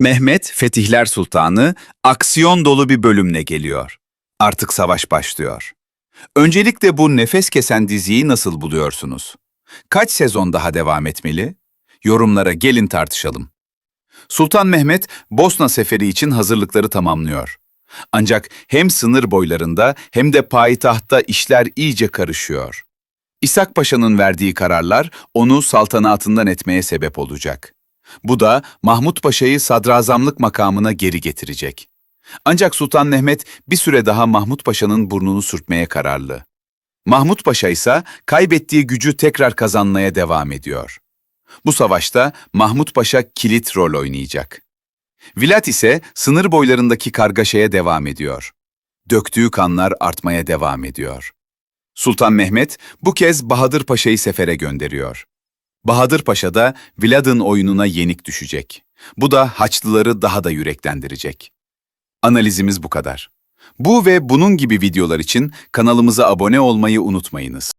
Mehmet Fetihler Sultanı aksiyon dolu bir bölümle geliyor. Artık savaş başlıyor. Öncelikle bu nefes kesen diziyi nasıl buluyorsunuz? Kaç sezon daha devam etmeli? Yorumlara gelin tartışalım. Sultan Mehmet Bosna seferi için hazırlıkları tamamlıyor. Ancak hem sınır boylarında hem de payitahtta işler iyice karışıyor. İshak Paşa'nın verdiği kararlar onu saltanatından etmeye sebep olacak. Bu da Mahmut Paşa'yı sadrazamlık makamına geri getirecek. Ancak Sultan Mehmet bir süre daha Mahmut Paşa'nın burnunu sürtmeye kararlı. Mahmut Paşa ise kaybettiği gücü tekrar kazanmaya devam ediyor. Bu savaşta Mahmut Paşa kilit rol oynayacak. Vilat ise sınır boylarındaki kargaşaya devam ediyor. Döktüğü kanlar artmaya devam ediyor. Sultan Mehmet bu kez Bahadır Paşa'yı sefere gönderiyor. Bahadır Paşa da Vlad'ın oyununa yenik düşecek. Bu da Haçlıları daha da yüreklendirecek. Analizimiz bu kadar. Bu ve bunun gibi videolar için kanalımıza abone olmayı unutmayınız.